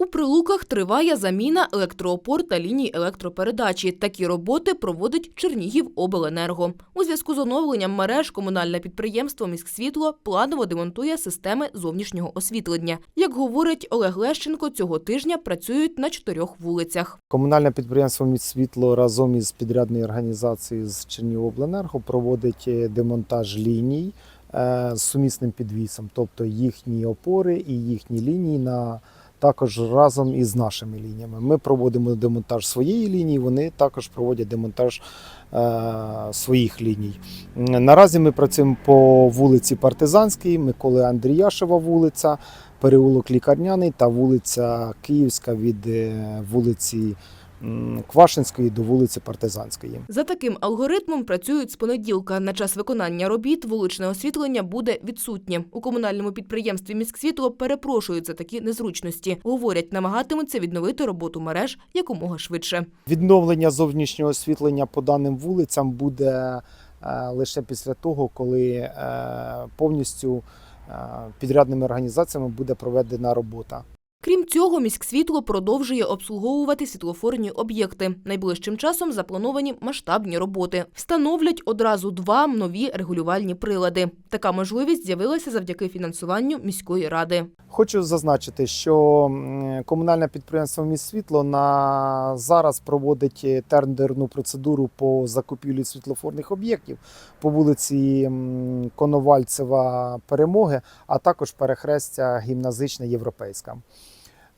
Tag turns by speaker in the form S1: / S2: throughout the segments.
S1: У прилуках триває заміна електроопор та ліній електропередачі. Такі роботи проводить Чернігівобленерго. У зв'язку з оновленням мереж комунальне підприємство «Міськсвітло» планово демонтує системи зовнішнього освітлення. Як говорить Олег Лещенко, цього тижня працюють на чотирьох вулицях.
S2: Комунальне підприємство «Міськсвітло» разом із підрядною організацією з Чернігівобленерго проводить е, демонтаж ліній е, з сумісним підвісом, тобто їхні опори і їхні лінії на також разом із нашими лініями. Ми проводимо демонтаж своєї лінії, вони також проводять демонтаж е, своїх ліній. Наразі ми працюємо по вулиці Партизанській, Миколи Андріяшева вулиця, переулок Лікарняний та вулиця Київська від е, вулиці Квашинської до вулиці Партизанської.
S1: За таким алгоритмом працюють з понеділка. На час виконання робіт вуличне освітлення буде відсутнє. У комунальному підприємстві «Міськсвітло» перепрошують за такі незручності. Говорять, намагатимуться відновити роботу мереж якомога швидше.
S2: Відновлення зовнішнього освітлення по даним вулицям буде е, лише після того, коли е, повністю е, підрядними організаціями буде проведена робота.
S1: Крім цього, міськсвітло продовжує обслуговувати світлофорні об'єкти. Найближчим часом заплановані масштабні роботи. Встановлять одразу два нові регулювальні прилади. Така можливість з'явилася завдяки фінансуванню міської ради.
S2: Хочу зазначити, що комунальне підприємство «Міськсвітло» на зараз проводить е, тендерну процедуру по закупівлі світлофорних об'єктів по вулиці Коновальцева Перемоги, а також перехрестя гімназична європейська.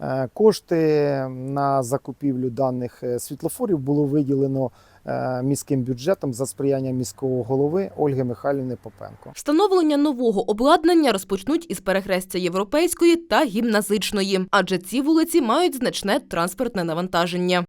S2: Е, Кошти на закупівлю даних е, світлофорів було виділено е, міським бюджетом за сприяння міського голови Ольги Михайлівни Попенко.
S1: Встановлення нового обладнання розпочнуть із перехрестя європейської та гімназичної, адже ці вулиці мають значне транспортне навантаження.